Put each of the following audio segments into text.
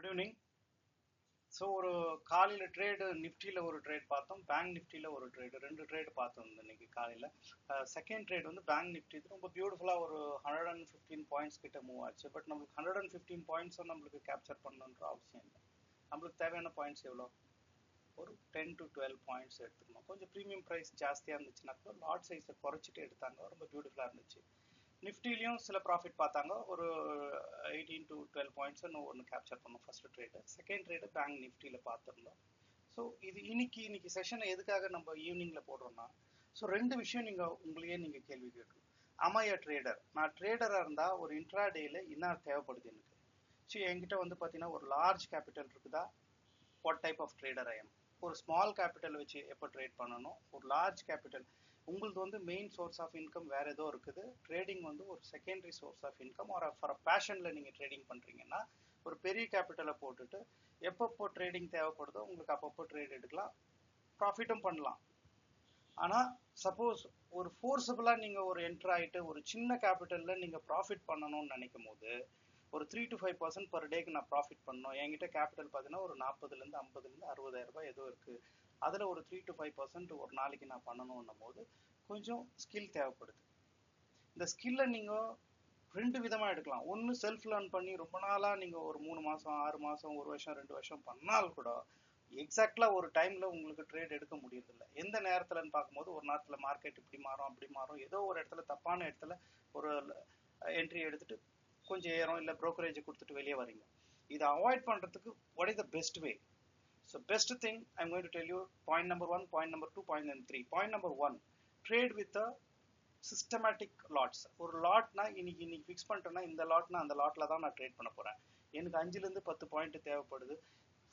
Good evening so ஒரு காலையில் trade நிஃப்டியில் ஒரு ட்ரேட் பார்த்தோம். பேங்க் நிஃப்டியில் ஒரு ட்ரேடு ரெண்டு ட்ரேடு பார்த்தோம் இன்னைக்கு காலையில். செகண்ட் ட்ரேட் வந்து பேங்க் நிஃப்டி இது ரொம்ப பியூட்டிஃபுல்லாக ஒரு ஹண்ட்ரட் அண்ட் ஃபிஃப்டீன் பாயிண்ட்ஸ் கிட்ட மூவ் ஆச்சு. பட் நம்மளுக்கு ஹண்ட்ரட் அண்ட் ஃபிஃப்டீன் பாயிண்ட்ஸும் நம்மளுக்கு கேப்சர் பண்ணணுன்ற அவசியம் இல்லை. நம்மளுக்கு தேவையான பாயிண்ட்ஸ் எவ்வளோ? ஒரு டென் டு டுவெல் பாயிண்ட்ஸ் எடுத்துக்கணும். கொஞ்சம் ப்ரீமியம் ப்ரைஸ் ஜாஸ்தியாக இருந்துச்சுன்னா கூட லாட் சைஸை குறைச்சிட்டு எடுத்தாங்க. ரொம்ப பியூட்டிஃபுல்லாக இருந்துச்சு. நிஃப்டிலையும் சில ப்ராஃபிட் பார்த்தாங்க. ஒரு எயிட்டீன் டு டுவெல் பாயிண்ட்ஸ் ஒன்று கேப்சர் பண்ணோம் first trade second trade bank நிஃப்டியில் பார்த்துருந்தோம். ஸோ இது இன்னைக்கு இன்னைக்கு செஷனை எதுக்காக நம்ம ஈவினிங்கில் போடுறோம்னா ஸோ ரெண்டு விஷயம் நீங்கள் உங்களையே நீங்கள் கேள்வி கேட்கணும். அம்மையா ட்ரேடர் நான் ட்ரேடராக இருந்தால் ஒரு இன்ட்ரா டேயில் என்ன தேவைப்படுது எனக்கு? ஸோ என்கிட்ட வந்து பார்த்தீங்கன்னா ஒரு லார்ஜ் கேபிட்டல் இருக்குதா? What type of trader I'm ஒரு ஸ்மால் கேபிட்டல் வச்சு எப்போ ட்ரேட் பண்ணணும்? ஒரு லார்ஜ் கேபிட்டல் உங்களுக்கு வந்து மெயின் சோர்ஸ் ஆஃப் இன்கம் வேற ஏதோ இருக்குது. ட்ரேடிங் வந்து ஒரு செகண்டரி சோர்ஸ் ஆஃப் இன்கம் ஒரு ஃபார் பேஷனில் நீங்கள் ட்ரேடிங் பண்ணுறீங்கன்னா ஒரு பெரிய கேபிட்டலை போட்டுட்டு எப்பப்போ ட்ரேடிங் தேவைப்படுதோ உங்களுக்கு அப்பப்போ ட்ரேட் எடுக்கலாம். ப்ராஃபிட்டும் பண்ணலாம். ஆனால் சப்போஸ் ஒரு ஃபோர்ஸபுளாக நீங்கள் ஒரு என்ட்ரு ஆகிட்டு ஒரு சின்ன கேபிட்டலில் நீங்கள் ப்ராஃபிட் பண்ணணும்னு நினைக்கும் போது ஒரு three to five percent per டேக்கு நான் ப்ராஃபிட் பண்ணணும். என்கிட்ட கேபிட்டல் பார்த்தீங்கன்னா ஒரு நாற்பதுலேருந்து ஐம்பதுலேருந்து அறுபதாயிரம் ரூபாய் ஏதோ இருக்குது அதில் ஒரு த்ரீ டு ஃபைவ் பர்சன்ட் ஒரு நாளைக்கு நான் பண்ணணும்னும் போது கொஞ்சம் ஸ்கில் தேவைப்படுது. இந்த ஸ்கில்லை நீங்கள் ரெண்டு விதமாக எடுக்கலாம். ஒன்று செல்ஃப் லேர்ன் பண்ணி ரொம்ப நாளாக நீங்கள் ஒரு மூணு மாதம் ஆறு மாதம் ஒரு வருஷம் ரெண்டு வருஷம் பண்ணால் கூட எக்ஸாக்டாக ஒரு டைமில் உங்களுக்கு ட்ரேட் எடுக்க முடியறதில்ல. எந்த நேரத்தில்னு பார்க்கும்போது ஒரு நேரத்தில் மார்க்கெட் இப்படி மாறும் அப்படி மாறும். ஏதோ ஒரு இடத்துல தப்பான இடத்துல ஒரு என்ட்ரி எடுத்துட்டு கொஞ்சம் ஏறும் இல்லை ப்ரோக்கரேஜ் கொடுத்துட்டு வெளியே வரீங்க இதை அவாய்ட் பண்ணுறதுக்கு what is the best way so best thing I'm going to tell you point number one point number two point number three Point number one trade with the systematic lots ஒரு லாட்னா இன்னைக்கு இன்னைக்கு fix பண்ணிட்டேன்னா இந்த லாட்னா அந்த லாட்ல தான் நான் trade பண்ண போறேன். எனக்கு அஞ்சுலேருந்து பத்து பாயிண்ட் தேவைப்படுது.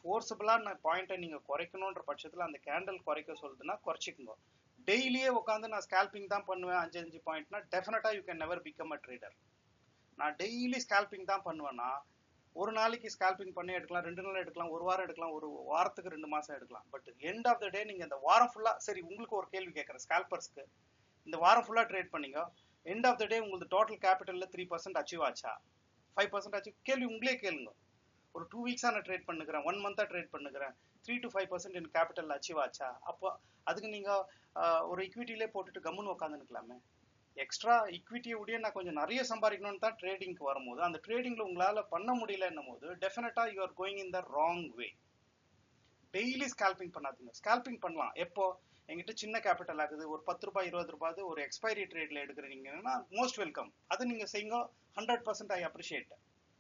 ஃபோர்ஸபிளாக நான் பாயிண்ட்டை நீங்கள் குறைக்கணுன்ற பட்சத்தில் அந்த கேண்டல் குறைக்க சொல்லுதுன்னா குறைச்சிக்கோங்க. டெய்லியே உட்காந்து நான் ஸ்கேல்பிங் தான் பண்ணுவேன் அஞ்சு அஞ்சு பாயிண்ட்னா டெஃபினட்டாக you can never become a trader நான் டெய்லி ஸ்கேல்பிங் தான் பண்ணுவேன்னா ஒரு நாளைக்கு ஸ்கேல்பிங் பண்ணி எடுக்கலாம் ரெண்டு நாள் எடுக்கலாம் ஒரு வாரம் எடுக்கலாம் ஒரு வாரத்துக்கு ரெண்டு மாசம் எடுக்கலாம். But end of the day நீங்க இந்த வாரம் ஃபுல்லா சரி உங்களுக்கு ஒரு கேள்வி கேட்கறேன் ஸ்கேல்பர்ஸ்க்கு இந்த வாரம் ஃபுல்லா ட்ரேட் பண்ணீங்க. எண்ட் ஆஃப் த டே உங்களுக்கு டோட்டல் கேபிட்டல்ல த்ரீ பர்சன்ட் அச்சீவ் ஆச்சா? ஃபைவ் பர்சன்ட் அச்சீவ் கேள்வி உங்களே கேளுங்க. ஒரு டூ வீக்ஸா நான் ட்ரேட் பண்ணுக்கிறேன் ஒன் மந்தா ட்ரேட் பண்ணுக்கிறேன் த்ரீ டு ஃபைவ் பர்சன்ட் என் கேபிட்டல் அச்சீவ் ஆச்சா? அப்போ அதுக்கு நீங்க ஒரு இக்விட்டிலே போட்டுட்டு கம்முன்னு உட்காந்துருக்கலாமே எக்ஸ்ட்ரா ஈக்விட்டியை உடைய நான் கொஞ்சம் நிறைய சம்பாதிக்கணும்னு தான் ட்ரேடிங்க்கு வரும்போது அந்த ட்ரேடிங்கில் உங்களால் பண்ண முடியலன்னும் போது டெஃபினட்டாக you are going in the wrong way daily scalping பண்ணாதீங்க. ஸ்கேல்பிங் பண்ணலாம். எப்போ? எங்கிட்ட சின்ன கேபிட்டல் ஆகுது ஒரு பத்து ரூபாய் இருபது ரூபாய் ஒரு எக்ஸ்பைரி ட்ரேட்ல எடுக்கிறீங்கன்னா மோஸ்ட் வெல்கம் அது நீங்க செய்யுங்க ஹண்ட்ரட் பர்சன்ட் ஐ அப்ரிஷியேட்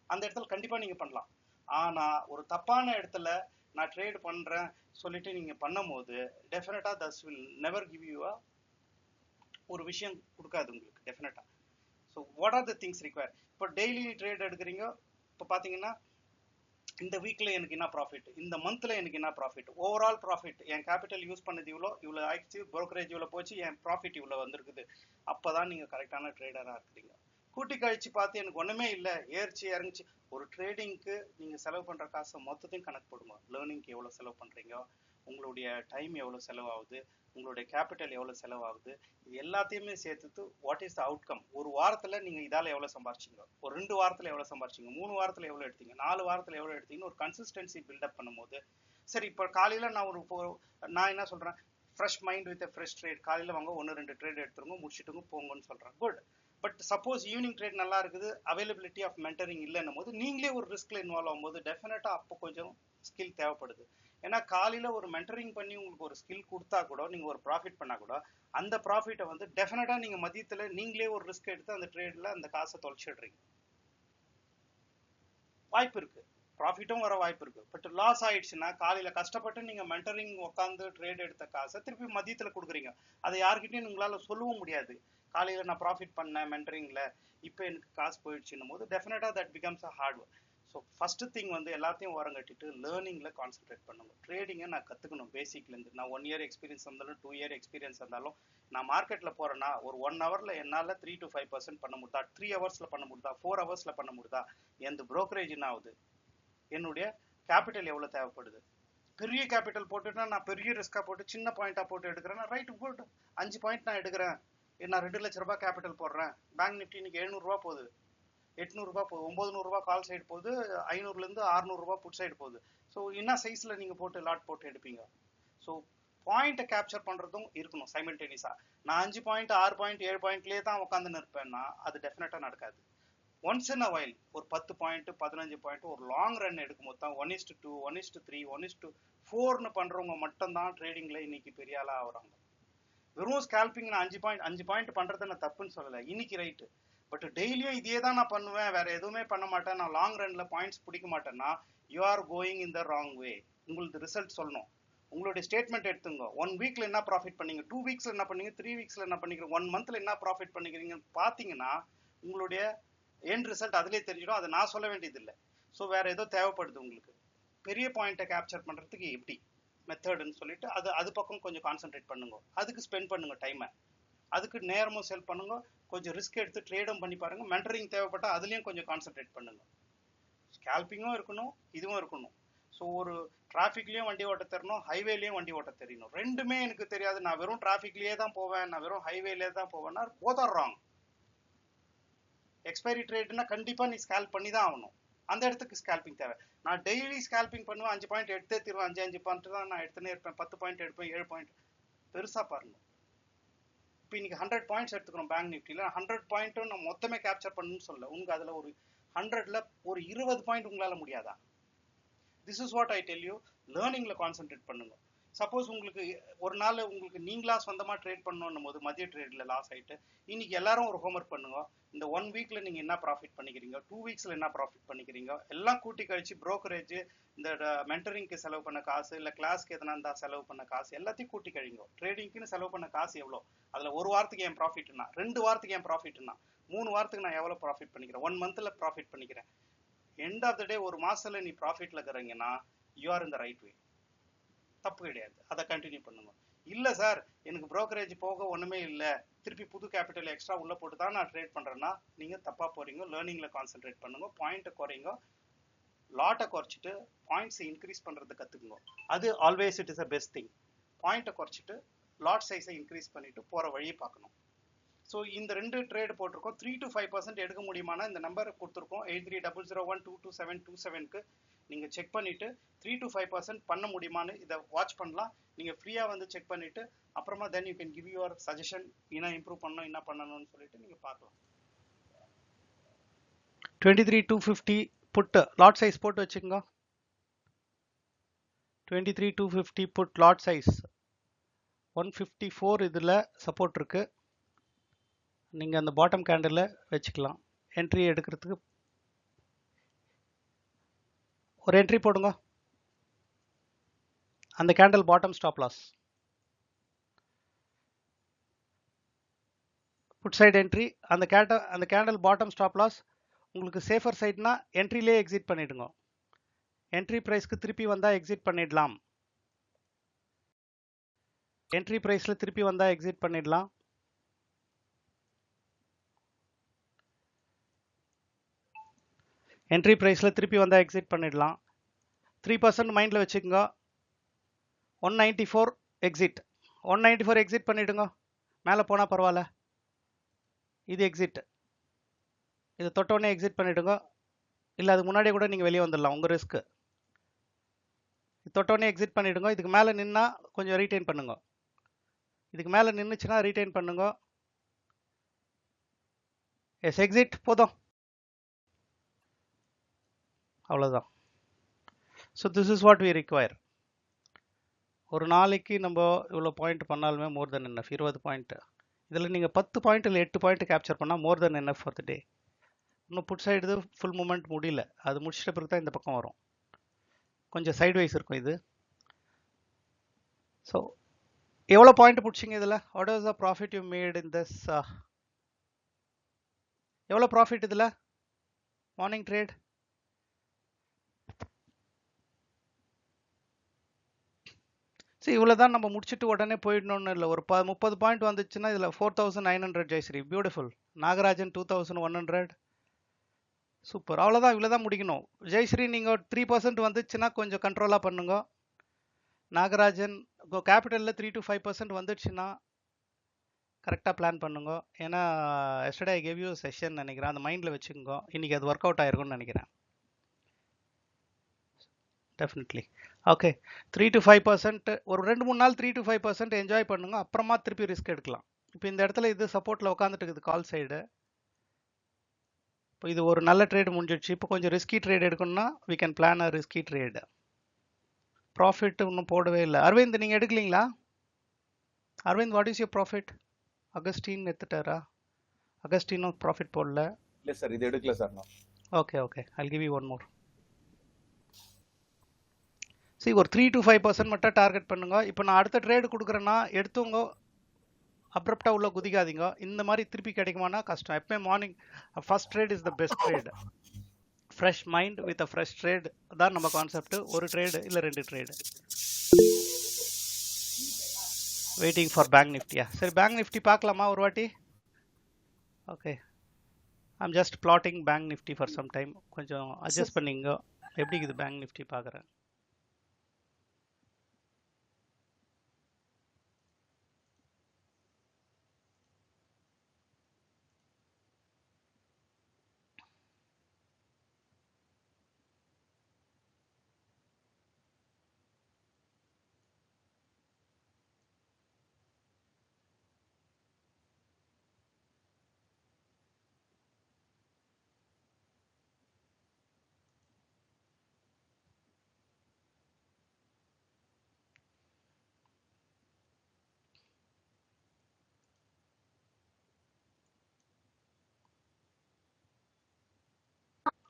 அந்த இடத்துல கண்டிப்பா நீங்க பண்ணலாம். ஆனா ஒரு தப்பான இடத்துல நான் ட்ரேட் பண்றேன் சொல்லிட்டு நீங்க பண்ணும் போது டெஃபினட்டா this will never give you ஒரு விஷயம் கொடுக்காது உங்களுக்கு டெஃபினட்டாக so what are the things require இப்போ டெய்லி ட்ரேட் எடுக்கிறீங்க இப்போ பார்த்தீங்கன்னா இந்த வீக்கில் எனக்கு என்ன ப்ராஃபிட் இந்த மந்தில் எனக்கு என்ன ப்ராஃபிட் ஓவரால் ப்ராஃபிட் என் கேபிட்டல் யூஸ் பண்ணது இவ்வளோ இவ்வளோ ஆயிடுச்சு ப்ரோக்கரேஜ் இவ்வளோ போச்சு என் ப்ராஃபிட் இவ்வளோ வந்திருக்குது. அப்போ தான் நீங்கள் கரெக்டான ட்ரேடராக இருக்கிறீங்க. கூட்டி கழிச்சு பார்த்து எனக்கு ஒன்றுமே இல்லை ஏறிச்சு இறங்குச்சு. ஒரு ட்ரேடிங்க்கு நீங்கள் செலவு பண்ணுற காசை மொத்தத்தையும் கணக்கு போடுங்க. லேர்னிங்க்கு எவ்வளோ செலவு பண்ணுறீங்க உங்களுடைய டைம் எவ்வளோ செலவாகுது உங்களுடைய கேபிட்டல் எவ்வளோ செலவாகுது இது எல்லாத்தையுமே சேர்த்துட்டு வாட் இஸ் த அவுட்கம் ஒரு வாரத்தில் நீங்கள் இதால் எவ்வளோ சம்பாரிச்சிங்க? ஒரு ரெண்டு வாரத்தில் எவ்வளோ சம்பாரிச்சிங்க? மூணு வாரத்தில் எவ்வளோ எடுத்தீங்க? நாலு வாரத்தில் எவ்வளோ எடுத்தீங்கன்னு ஒரு கன்சிஸ்டன்சி பில்டப் பண்ணும்போது சரி இப்போ காலையில் நான் ஒரு நான் என்ன சொல்கிறேன் fresh mind with fresh trade காலையில் வாங்க ஒன்று ரெண்டு ட்ரேட் எடுத்துருங்க முடிச்சுட்டுங்க போங்கன்னு சொல்கிறேன் good but suppose evening trade நல்லா இருக்குது அவைலபிலிட்டி ஆஃப் மென்டரிங் இல்லைன்னும் போது நீங்களே ஒரு ரிஸ்கில் இன்வால்வ் ஆகும்போது டெஃபினட்டாக அப்போ கொஞ்சம் ஸ்கில் தேவைப்படுது. ஏன்னா காலையில் ஒரு மென்டரிங் பண்ணி உங்களுக்கு ஒரு ஸ்கில் கொடுத்தா கூட நீங்கள் ஒரு ப்ராஃபிட் பண்ணால் கூட அந்த ப்ராஃபிட்டை வந்து டெஃபினட்டாக நீங்கள் மதியத்தில் நீங்களே ஒரு ரிஸ்க் எடுத்து அந்த ட்ரேடில் அந்த காசை தொலைச்சிடுறீங்க. வாய்ப்பு இருக்கு. ப்ராஃபிட்டும் வர வாய்ப்பு இருக்கு. பட் லாஸ் ஆயிடுச்சுன்னா காலையில கஷ்டப்பட்டு நீங்க மென்டரிங் உட்காந்து ட்ரேட் எடுத்த காசை திருப்பி மதியத்துல கொடுக்குறீங்க. அதை யாருக்கிட்டையும் உங்களால சொல்லவும் முடியாது. காலையில நான் ப்ராஃபிட் பண்ணேன் மென்டரிங்ல இப்போ எனக்கு காசு போயிடுச்சுன்னும் போது டெஃபினட்டா that becomes a hard work so first thing வந்து எல்லாத்தையும் ஓரம் கட்டிட்டு லேர்னிங்கில் கான்சென்ட்ரேட் பண்ணணும். ட்ரேடிங்கை நான் கற்றுக்கணும் பேசிக்லேருந்து நான் ஒன் இயர் எக்ஸ்பீரியன்ஸ் இருந்தாலும் டூ இயர் எக்ஸ்பீரியன்ஸ் இருந்தாலும் நான் மார்க்கெட்டில் போகிறேன்னா ஒரு ஒன் ஹவரில் என்னால் த்ரீ டு ஃபைவ் பர்சன்ட் பண்ண முடியுதா? த்ரீ ஹவர்ஸில் பண்ண முடியுதா? ஃபோர் ஹவர்ஸில் பண்ண முடியுதா? எந்த ப்ரோக்கரேஜ் என்ன ஆகுது? என்னுடைய கேபிட்டல் எவ்வளோ தேவைப்படுது? பெரிய கேபிட்டல் போட்டுட்டா நான் பெரிய ரிஸ்க்காக போட்டு சின்ன பாயிண்ட்டாக போட்டு எடுக்கிறேன்னா ரைட் குட் அஞ்சு பாயிண்ட் நான் எடுக்கிறேன். நான் ரெண்டு லட்ச ரூபாய் கேபிட்டல் போடுறேன். பேங்க் நிஃப்டி இன்னைக்கு எழுநூறுபா போகுது. எட்நூறுபா போகுது ஒம்பது நூறுரூவா கால் சைடு போகுது ஐநூறுலேருந்து அறுநூறுபா புட் சைடு போகுது. ஸோ என்ன சைஸில் நீங்கள் போட்டு லாட் போட்டு எடுப்பீங்க? ஸோ பாயிண்ட்டை கேப்சர் பண்ணுறதும் இருக்கணும் சைமல்டேனியஸாக நான் அஞ்சு பாயிண்ட் ஆறு பாயிண்ட் ஏழு பாயிண்ட்லேயே தான் உட்காந்து இருப்பேன்னா அது டெஃபினட்டாக நடக்காது. ஒன்ஸ் இன் அ வைல் ஒரு பத்து பாயிண்ட் பதினஞ்சு பாயிண்ட் ஒரு லாங் ரன் எடுக்கும்போது தான் one is to two one is to three one is to ஃபோர்னு பண்ணுறவங்க மட்டும்தான் ட்ரேடிங்கில் இன்னைக்கு பெரிய ஆளாக ஆகிறாங்க. வெறும் ஸ்கேல்பிங் நான் அஞ்சு பாயிண்ட் அஞ்சு பாயிண்ட் பண்ணுறது நான் தப்புன்னு சொல்லலை. இன்னைக்கு ரைட்டு பட் டெய்லியும் இதே தான் நான் பண்ணுவேன். வேற எதுவுமே பண்ண மாட்டேன். நான் லாங் ரன்ல பாயிண்ட்ஸ் பிடிக்க மாட்டேன்னா you are going in the wrong way உங்களுக்கு ரிசல்ட் சொல்லணும். உங்களுடைய ஸ்டேட்மெண்ட் எடுத்துங்க. ஒன் வீக்ல என்ன ப்ராஃபிட் பண்ணீங்க? டூ வீக்ஸ்ல என்ன பண்ணீங்க? த்ரீ வீக்ஸ்ல என்ன பண்ணீங்க ஒன் மந்த்ல என்ன ப்ராஃபிட் பண்ணிக்கிறீங்கன்னு பார்த்தீங்கன்னா உங்களுடைய எண்ட் ரிசல்ட் அதிலே தெரிஞ்சிடும். அதை நான் சொல்ல வேண்டியது இல்லை ஸோ வேற ஏதோ தேவைப்படுது உங்களுக்கு. பெரிய பாயிண்ட்டை கேப்சர் பண்றதுக்கு எப்படி? மெத்தடுன்னு சொல்லிட்டு அது அது பக்கம் கொஞ்சம் கான்சென்ட்ரேட் பண்ணுங்க. அதுக்கு ஸ்பெண்ட் பண்ணுங்க டைமை அதுக்கு நேரமும் செல் பண்ணுங்க. கொஞ்சம் ரிஸ்க் எடுத்து ட்ரேடும் பண்ணி பாருங்க. மென்டரிங் தேவைப்பட்டால் அதுலேயும் கொஞ்சம் கான்சென்ட்ரேட் பண்ணுங்க. ஸ்கேல்பிங்கும் இருக்கணும் இதுவும் இருக்கணும். ஸோ ஒரு டிராஃபிக்லேயும் வண்டி ஓட்ட தெரியணும் ஹைவேலையும் வண்டி ஓட்ட தெரியணும். ரெண்டுமே எனக்கு தெரியாது. நான் வெறும் டிராஃபிக்லேயே தான் போவேன். நான் வெறும் ஹைவேலே தான் போவேன்னா போத் ராங் எக்ஸ்பைரி ட்ரேட்னா கண்டிப்பாக நீ ஸ்கேல் பண்ணி தான் ஆகணும். அந்த இடத்துக்கு ஸ்கேல்பிங் தேவை. நான் டெய்லி ஸ்கேல்பிங் பண்ணுவேன். அஞ்சு பாயிண்ட் எடுத்தே தீருவேன். அஞ்சு அஞ்சு பாயிண்ட் தான் நான் எடுத்துனே இருப்பேன். பத்து பாயிண்ட் எடுப்பேன். ஏழு பாயிண்ட் பெருசாக பாருங்க. இப்போ இன்னைக்கு ஹண்ட்ரட் பாயிண்ட்ஸ் எடுத்துக்கிறோம் பேங்க் நிஃப்டியில் ஹண்ட்ரட் பாயிண்ட்டும் நம்ம மொத்தமே கேப்சர் பண்ணணும்னு சொல்ல உங்க அதில் ஒரு ஹண்ட்ரட்ல ஒரு இருபது பாயிண்ட் உங்களால் முடியாதா? This is what I tell you லேர்னிங்ல concentrate பண்ணுங்க. சப்போஸ் உங்களுக்கு ஒரு நாள் உங்களுக்கு நீங்களா சொந்தமாக ட்ரேட் பண்ணணும் போது மதிய ட்ரேடில் லாஸ் ஆயிட்டு இன்னைக்கு எல்லாரும் ஒரு ஹோம்ஒர்க் பண்ணுங்க. இந்த ஒன் வீக்கில் நீங்கள் என்ன ப்ராஃபிட் பண்ணிக்கிறீங்க? டூ வீக்ஸில் என்ன ப்ராஃபிட் பண்ணிக்கிறீங்க? எல்லாம் கூட்டி கழிச்சு brokerage இந்த மென்டரிங்க்கு செலவு பண்ண காசு இல்லை கிளாஸ்க்கு எதனா இருந்தால் செலவு பண்ண காசு எல்லாத்தையும் கூட்டி கழிங்க. ட்ரேடிங்க்குன்னு செலவு பண்ண காசு எவ்வளோ? அதில் ஒரு வாரத்துக்கு என் ப்ராஃபிட்னா ரெண்டு வாரத்துக்கு என் ப்ராஃபிட்னா மூணு வாரத்துக்கு நான் எவ்வளோ ப்ராஃபிட் பண்ணிக்கிறேன்? ஒன் மந்த்தில் ப்ராஃபிட் பண்ணிக்கிறேன். எண்ட் ஆஃப் த டே ஒரு மாசத்துல நீ ப்ராஃபிட்ல இருக்கிறீங்கன்னா யூ ஆர் இந்த ரைட் வே தப்பு கிடையாது. அதை கண்டினியூ பண்ணுங்க. இல்லை சார் எனக்கு ப்ரோக்கரேஜ் போக ஒன்றுமே இல்லை. திருப்பி புது கேபிட்டல் எக்ஸ்ட்ரா உள்ளே போட்டு தான் நான் ட்ரேட் பண்ணுறேன்னா நீங்கள் தப்பாக போகிறீங்க லேர்னிங்கில் கான்சென்ட்ரேட் பண்ணுங்க பாயிண்ட்டை குறைங்க. லாட்டை குறைச்சிட்டு பாயிண்ட்ஸை இன்க்ரீஸ் பண்ணுறது கற்றுக்குங்க அது always it is a best thing பாயிண்ட்டை குறைச்சிட்டு லாட் சைஸை இன்க்ரீஸ் பண்ணிட்டு போகிற வழியை பார்க்கணும். ஸோ இந்த ரெண்டு ட்ரேட் போட்டிருக்கோம். த்ரீ டு ஃபைவ் பர்சன்ட் எடுக்க முடியுமானா இந்த நம்பர் கொடுத்துருக்கோம். Eight three double zero one two two seven two செவனுக்கு நீங்கள் செக் பண்ணிவிட்டு த்ரீ டு ஃபைவ் பர்சன்ட் பண்ண முடியுமான்னு இதை வாட்ச் பண்ணலாம். நீங்கள் ஃப்ரீயாக வந்து செக் பண்ணிவிட்டு அப்புறமா then you can give your suggestion என்ன இம்ப்ரூவ் பண்ணணும் என்ன பண்ணணும்னு சொல்லிட்டு நீங்கள் பார்க்கலாம். Twenty three two fifty put lot size போட்டு வச்சுக்கோங்க. Twenty three two fifty put lot size one fifty four இதில் சப்போர்ட் இருக்குது நீங்கள் அந்த பாட்டம் கேண்டில் வச்சுக்கலாம். என்ட்ரி எடுக்கிறதுக்கு ஒரு என்ட்ரி போடுங்க. அந்த candle bottom stop loss put side entry அந்த கேட்ட அந்த கேண்டில் பாட்டம் ஸ்டாப் லாஸ் உங்களுக்கு சேஃபர் சைட்னா என்ட்ரிலே எக்ஸிட் பண்ணிடுங்க. என்ட்ரி ப்ரைஸ்க்கு திருப்பி வந்தால் எக்ஸிட் பண்ணிடலாம். என்ட்ரி ப்ரைஸில் திருப்பி வந்தால் எக்ஸிட் பண்ணிடலாம். என்ட்ரி ப்ரைஸில் திருப்பி வந்தால் எக்ஸிட் பண்ணிடலாம். த்ரீ பர்சன்ட் மைண்டில் வச்சுக்கோங்க. One ninety four exit one ninety four exit பண்ணிவிடுங்க மேலே போனால் பரவாயில்ல. இது எக்ஸிட் இதை தொட்டோடனே எக்ஸிட் பண்ணிவிடுங்க இல்லை அதுக்கு முன்னாடியே கூட நீங்கள் வெளியே வந்துடலாம். உங்கள் ரிஸ்க்கு தொட்டோடனே எக்ஸிட் பண்ணிவிடுங்க இதுக்கு மேலே நின்னா கொஞ்சம் ரீட்டைன் பண்ணுங்க. இதுக்கு மேலே நின்றுச்சுன்னா ரீட்டைன் பண்ணுங்க. எஸ் எக்ஸிட் போதும். அவ்வளோதான் so this is what we require ஒரு நாளைக்கு நம்ம இவ்வளோ பாயிண்ட் பண்ணாலுமே மோர் தென் என்னஃப் இருபது பாயிண்ட்டு இதில் நீங்கள் பத்து பாயிண்ட் இல்லை எட்டு பாயிண்ட் கேப்சர் பண்ணால் மோர் தென் என்னஃப் ஃபார் த டே இன்னும் புட் சைடு ஃபுல் மூமெண்ட் முடியல. அது முடிச்சிட்ட பிறகு தான் இந்த பக்கம் வரும். கொஞ்சம் சைட்வைஸ் இருக்கும் இது. ஸோ எவ்வளோ பாயிண்ட் பிடிச்சிங்க இதில்? What is the profit you made in this எவ்வளோ ப்ராஃபிட் இதில்? மார்னிங் ட்ரேட் ஸோ இவ்வளோ தான் நம்ம முடிச்சுட்டு உடனே போயிடணும்னு இல்லை. ஒரு ப முப்பது பாயிண்ட் வந்துச்சுன்னா இதில் four thousand nine hundred Jayashree. Beautiful Nagarajan two thousand one hundred super அவ்வளோதான் இவ்வளோ தான் முடிக்கணும். ஜெயஸ்ரீ நீங்கள் த்ரீ பர்சன்ட் வந்துச்சுன்னா கொஞ்சம் கண்ட்ரோலாக பண்ணுங்க. நாகராஜன் கேபிட்டலில் த்ரீ டு ஃபைவ் பர்சன்ட் வந்துடுச்சுன்னா கரெக்டாக பிளான் பண்ணுங்க. ஏன்னா yesterday I gave you session நினைக்கிறேன். அந்த மைண்டில் வச்சுக்கோங்க. இன்னைக்கு அது ஒர்க் அவுட் ஆயிருக்கும்னு நினைக்கிறேன். Definitely okay three to five percent ஒரு ரெண்டு மூணு நாள் three to five percent enjoy பண்ணுங்க. அப்புறமா திருப்பி ரிஸ்க் எடுக்கலாம். இப்போ இந்த இடத்துல இது சப்போர்ட்டில் உட்காந்துட்டு இருக்குது கால் சைடு இப்போ இது ஒரு நல்ல ட்ரேட் முடிஞ்சிடுச்சு. இப்போ கொஞ்சம் ரிஸ்கி ட்ரேட் எடுக்கணும்னா we can plan a risky trade profit இன்னும் போடவே இல்லை. அரவிந்த் நீங்கள் எடுக்கலீங்களா? Aravind what is your profit Augustine எடுத்துட்டாரா? அகஸ்டினும் ப்ராஃபிட் போடல. இல்ல சார் இது எடுக்கல sir okay okay I'll give you one more சரி ஒரு த்ரீ டு ஃபைவ் பர்சன்ட் மட்டும் டார்கெட் பண்ணுங்க. இப்போ நான் அடுத்த ட்ரேடு கொடுக்குறேன்னா எடுத்துங்க அப்ரப்டா உள்ள குதிக்காதீங்க. இந்த மாதிரி திருப்பி கிடைக்குமானா கஷ்டம். எப்பவுமே morning first trade is the best trade fresh mind with a fresh trade தான் நம்ம கான்செப்ட் ஒரு ட்ரேடு இல்லை ரெண்டு ட்ரேடு வெயிட்டிங் ஃபார் பேங்க் நிஃப்டியா சரி பேங்க் நிஃப்டி பார்க்கலாமா ஒரு வாட்டி? Okay I'm just plotting bank Nifty for some time கொஞ்சம் அட்ஜஸ்ட் பண்ணிங்க. எப்படி இது பேங்க் நிஃப்டி பார்க்குறேன்?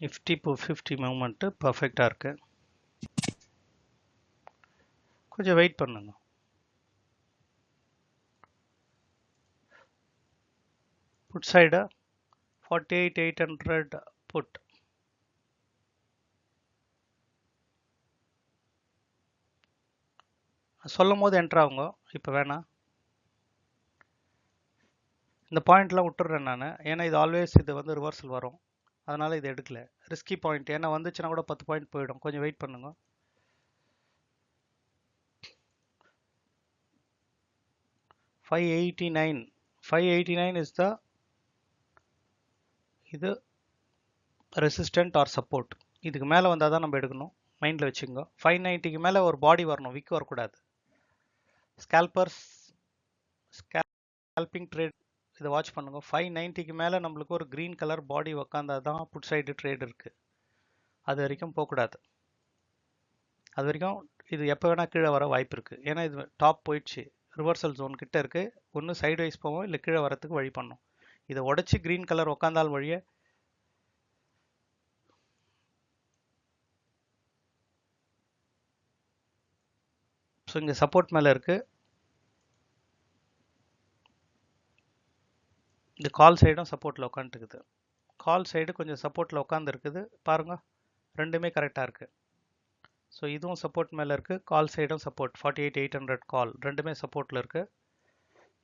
நிஃப்டி இப்போ ஃபிஃப்டி மூமெண்ட்டு பர்ஃபெக்டாக இருக்குது கொஞ்சம் வெயிட் பண்ணுங்க. Put side forty eight eight hundred put சொல்லும் போது என்ட்ரு ஆகுங்க. இப்போ வேணாம் இந்த பாயிண்ட்லாம் விட்டுறேன் நான். ஏன்னா இது ஆல்வேஸ் இது வந்து ரிவர்சல் வரும். அதனால் இது எடுக்கல. ரிஸ்கி பாயிண்ட் ஏன்னா வந்துச்சுன்னா கூட பத்து பாயிண்ட் போயிடும். கொஞ்சம் வெயிட் பண்ணுங்க. Five eighty nine five eighty nine is the இது ரெசிஸ்டன்ட் ஆர் சப்போர்ட் இதுக்கு மேலே வந்தால் தான் நம்ம எடுக்கணும். மைண்டில் வச்சுக்கோங்க. ஃபைவ் நைன்ட்டிக்கு மேலே ஒரு பாடி வரணும். விக் வரக்கூடாது. ஸ்கேல்பர்ஸ் ஸ்கேல்பிங் ட்ரேட் இதை வாட்ச் பண்ணுங்க. ஃபைவ் நைன்ட்டிக்கு மேலே நம்மளுக்கு ஒரு க்ரீன் கலர் பாடி உக்காந்தா தான் புட் சைடு ட்ரேட் இருக்குது அது வரைக்கும் போகக்கூடாது அது வரைக்கும் இது எப்போ வேணால் கீழே வர வாய்ப்பு இருக்குது ஏன்னா இது டாப் போயிடுச்சு. ரிவர்சல் ஜோன் கிட்ட இருக்குது ஒன்று சைடு வைஸ் போவோம் இல்லை கீழே வரத்துக்கு வழி பண்ணும். இதை உடச்சி க்ரீன் கலர் உக்காந்தால் வழியே ஸோ இங்கே சப்போர்ட் மேலே இருக்குது இந்த கால் சைடும் சப்போர்ட்டில் உட்காந்துருக்குது கால் சைடு கொஞ்சம் சப்போர்ட்டில் உட்காந்துருக்குது பாருங்கள் ரெண்டுமே கரெக்டாக இருக்குது ஸோ இதுவும் சப்போர்ட் மேலே இருக்குது கால் சைடும் support forty eight eight hundred call ரெண்டுமே சப்போர்ட்டில் இருக்குது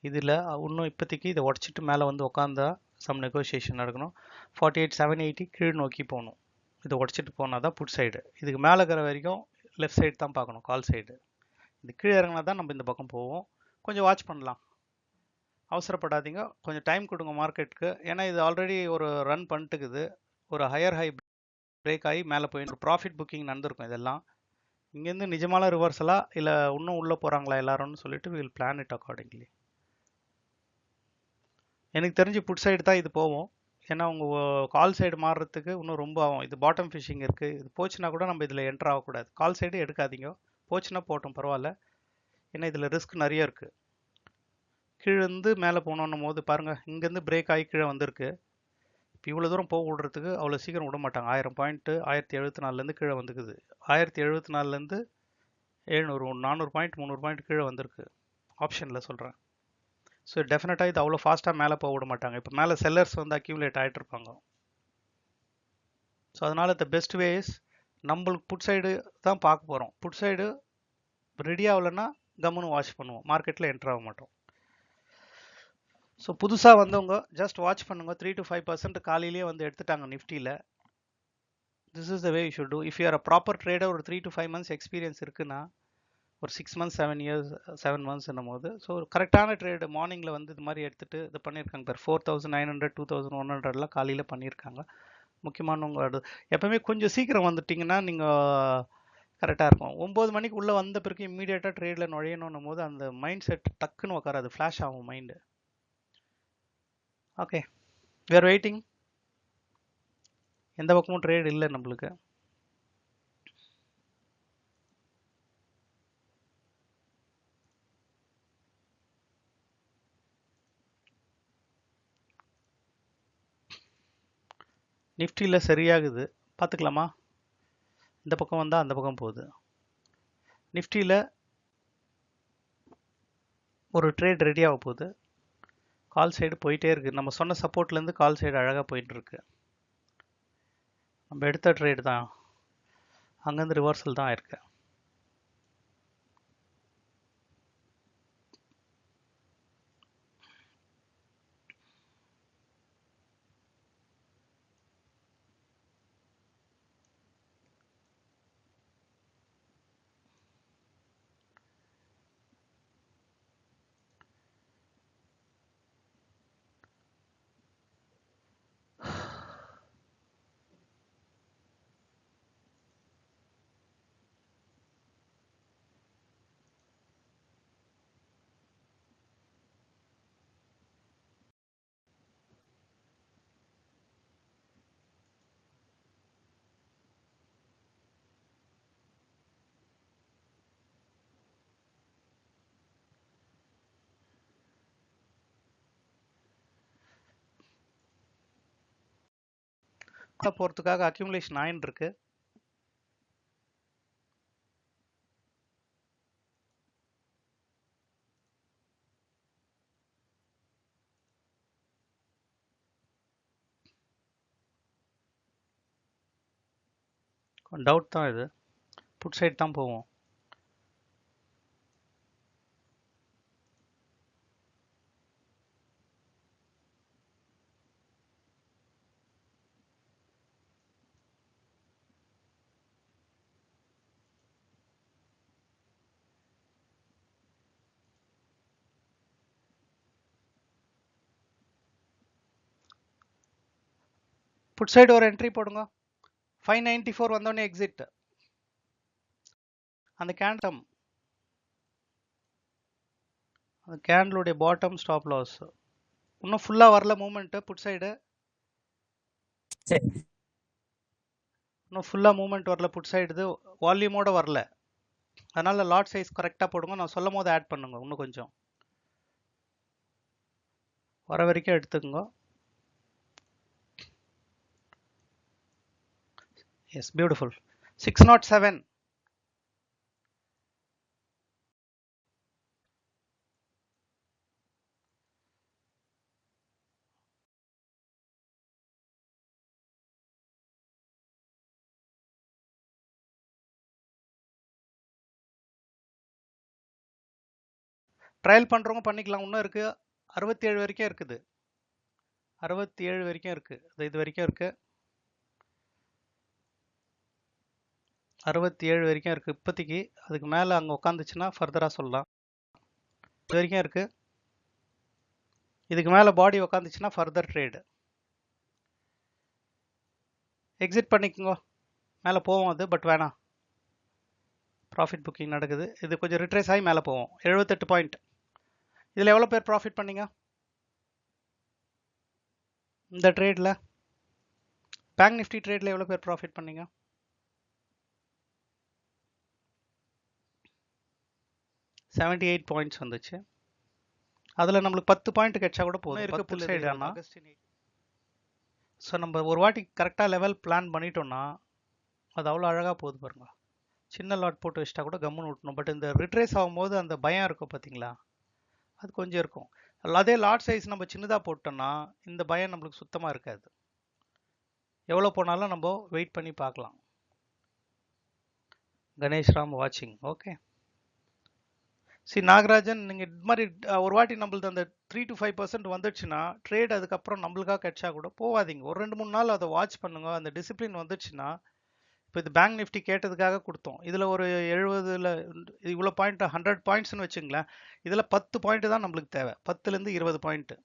இதில் இன்னும் இப்போதைக்கு இதை உடச்சிட்டு மேலே வந்து உட்காந்தா சம் நெகோசியேஷன் நடக்கணும். ஃபார்ட்டி எயிட் செவன் எயிட்டி கீழ் நோக்கி போகணும். இதை உடச்சிட்டு போனால் தான் புட் சைடு இதுக்கு மேலே இருக்கிற வரைக்கும் லெஃப்ட் சைடு தான் பார்க்கணும் கால் சைடு இது கீழே இறங்கினா தான் நம்ம இந்த பக்கம் போவோம். கொஞ்சம் வாட்ச் பண்ணலாம். அவசரப்படாதீங்க. கொஞ்சம் டைம் கொடுங்க மார்க்கெட்டுக்கு ஏன்னா இது ஆல்ரெடி ஒரு ரன் பண்ணிட்டுக்குது. ஒரு ஹையர் ஹை பிரேக் ஆகி மேலே போய் ப்ராஃபிட் புக்கிங் நடந்திருக்கும் இதெல்லாம். இங்கேருந்து நிஜமான ரிவர்சலா இல்லை இன்னும் உள்ளே போகிறாங்களா எல்லாரும்னு சொல்லிட்டு வில் பிளான் இட் அக்கார்டிங்லி எனக்கு தெரிஞ்சு புட் சைடு தான் இது போவோம் ஏன்னா உங்கள் கால் சைடு மாறுறதுக்கு இன்னும் ரொம்ப ஆகும். இது பாட்டம் ஃபிஷிங் இருக்குது இது போச்சுன்னா கூட நம்ம இதில் என்ட்ரு ஆகக்கூடாது. கால் சைடு எடுக்காதீங்க. போச்சுன்னா போட்டோம் பரவாயில்ல. ஏன்னா இதில் ரிஸ்க் நிறைய இருக்குது கீழேருந்து மேலே போனோன்னும் போது பாருங்கள் இங்கேருந்து பிரேக் ஆகி கீழே வந்திருக்கு. இப்போ இவ்வளோ தூரம் போக விடுறதுக்கு அவ்வளோ சீக்கிரம் விட மாட்டாங்க. ஆயிரம் பாயிண்ட்டு ஆயிரத்தி எழுபத்தி நாலுலேருந்து கீழே வந்துக்குது ஆயிரத்தி எழுபத்தி நாலுலேருந்து எழுநூறு நானூறு பாயிண்ட் முந்நூறு பாயிண்ட் கீழே வந்திருக்கு. ஆப்ஷனில் சொல்கிறேன் ஸோ டெஃபினட்டாக இது அவ்வளோ ஃபாஸ்ட்டாக மேலே போக விட மாட்டாங்க. இப்போ மேலே செல்லர்ஸ் வந்து அக்யூமுலேட் ஆகிட்டு இருப்பாங்க. ஸோ அதனால் த பெஸ்ட் வேஸ் நம்மளுக்கு புட் சைடு தான் பார்க்க போகிறோம் புட் சைடு ரெடி ஆகலைன்னா கம்முன்னு வாஷ் பண்ணுவோம். மார்க்கெட்டில் என்ட்ரு ஆக மாட்டோம். ஸோ புதுசாக வந்தவங்க ஜஸ்ட் வாட்ச் பண்ணுங்க. த்ரீ டு ஃபைவ் பர்சன்ட் காலையிலேயே வந்து எடுத்துட்டாங்க நிஃப்டியில். This is the way you should do if you're a proper trader ஒரு three to five months experience இருக்குன்னா ஒரு six months seven years seven மந்த்ஸ்ன்னும் போது ஸோ கரெக்டான ட்ரேடு மார்னிங்கில் வந்து இது மாதிரி எடுத்துகிட்டு இது பண்ணியிருக்காங்க sir four thousand nine hundred two thousand one ஹண்ட்ரட்லாம் காலையில் பண்ணியிருக்காங்க. முக்கியமானவங்க அது. எப்பவுமே கொஞ்சம் சீக்கிரம் வந்துட்டிங்கன்னா நீங்கள் கரெக்டாக இருக்கும். ஒம்பது மணிக்கு உள்ளே வந்த பிறகு இம்மீடியட்டாக ட்ரேடில் நுழையணும்னும் போது அந்த மைண்ட் செட் டக்குன்னு உட்காராது ஃப்ளாஷ் ஆகும் மைண்டு ஓகே வேர் வெயிட்டிங் எந்த பக்கமும் ட்ரேட் இல்லை நம்மளுக்கு. நிஃப்டியில் சரியாகுது. பார்த்துக்கலாமா? இந்த பக்கம் வந்தால் அந்த பக்கம் போகுது. நிஃப்டியில் ஒரு ட்ரேட் ரெடி ஆக போகுது. கால் சைடு போயிட்டே இருக்குது நம்ம சொன்ன சப்போர்ட்லேருந்து கால் சைடு அழகாக போயிட்டுருக்கு. நம்ம எடுத்த ட்ரேடு தான். அங்கேருந்து ரிவர்சல் தான் இருக்கு போகிறதுக்காக அக்யூமுலேஷன் ஆயின் இருக்கு டவுட் தான் இது. புட் சைட் தான் போவோம். புட் சைடு ஒரு என்ட்ரி போடுங்க. ஃபைவ் நைன்டி ஃபோர் வந்தோடனே எக்ஸிட் அந்த கேண்டம் அந்த கேண்டலுடைய பாட்டம் ஸ்டாப் லாஸ் இன்னும் ஃபுல்லாக வரல மூமெண்ட்டு புட் சைடு சரி இன்னும் ஃபுல்லாக மூமெண்ட் வரல புட் சைடுது வால்யூமோட வரல. அதனால லாட் சைஸ் கரெக்டாக போடுங்க. நான் சொல்லும் போது ஆட் பண்ணுங்க இன்னும் கொஞ்சம். வர வரைக்கும் எடுத்துக்கோங்க. Yes beautiful six nought seven trial பண்ணுறவங்க பண்ணிக்கலாம். இன்னும் இருக்குது அறுபத்தி ஏழு வரைக்கும் இருக்குது. அறுபத்தி ஏழு வரைக்கும் இருக்குது இது இது வரைக்கும் இருக்குது அறுபத்தி ஏழு வரைக்கும் இருக்குது இப்போதைக்கு அதுக்கு மேலே அங்கே உட்காந்துச்சுன்னா ஃபர்தராக சொல்லலாம். இது வரைக்கும் இருக்குது இதுக்கு மேலே பாடி உக்காந்துச்சுன்னா ஃபர்தர் ட்ரேடு எக்ஸிட் பண்ணிக்கோங்க. மேலே போவோம் அது பட் வேணாம். ப்ராஃபிட் புக்கிங் நடக்குது. இது கொஞ்சம் ரிட்ரேஸ் ஆகி மேலே போவோம். எழுபத்தெட்டு பாயிண்ட் இதில் எவ்வளோ பேர் ப்ராஃபிட் பண்ணீங்க? இந்த ட்ரேடில் பேங்க் நிஃப்டி ட்ரேடில் எவ்வளோ பேர் ப்ராஃபிட் பண்ணிங்க? செவன்டி எயிட் பாயிண்ட்ஸ் வந்துச்சு. அதில் நம்மளுக்கு பத்து பாயிண்ட் கிடைச்சா கூட போதும். இருக்கு புல் சைடு ஆனால் ஸோ நம்ம ஒரு வாட்டி கரெக்டாக லெவல் பிளான் பண்ணிட்டோம்னா அது அவ்வளோ அழகாக போகுது பாருங்க. சின்ன லாட் போட்டு வச்சிட்டா கூட கம்முன்னு விட்டணும் பட் இந்த ரிட்ரேஸ் ஆகும்போது அந்த பயம் இருக்கும் பார்த்தீங்களா அது கொஞ்சம் இருக்கும். அதே லாட் சைஸ் நம்ம சின்னதாக போட்டோம்னா இந்த பயம் நம்மளுக்கு சுத்தமாக இருக்காது. எவ்வளோ போனாலும் நம்ம வெயிட் பண்ணி பார்க்கலாம். கணேஷ் ராம் வாட்சிங் ஓகே சி நாகராஜன் நீங்கள் இது மாதிரி ஒரு வாட்டி நம்மளுக்கு அந்த த்ரீ டு ஃபைவ் பர்சன்ட் வந்துச்சுன்னா ட்ரேட் அதுக்கப்புறம் நம்மளுக்காக கிடைச்சா கூட போகாதீங்க ஒரு ரெண்டு மூணு நாள் அதை வாட்ச் பண்ணுங்க. அந்த டிசிப்ளின் வந்துச்சுன்னா இப்போ இது பேங்க் நிஃப்டி கேட்டதுக்காக கொடுத்தோம். இதில் ஒரு எழுபதுல இவ்வளோ பாயிண்ட் ஹண்ட்ரட் பாயிண்ட்ஸ்னு வச்சுங்களேன் இதில் பத்து பாயிண்ட்டு தான் நம்மளுக்கு தேவை. பத்துலேருந்து இருபது பாயிண்ட்டு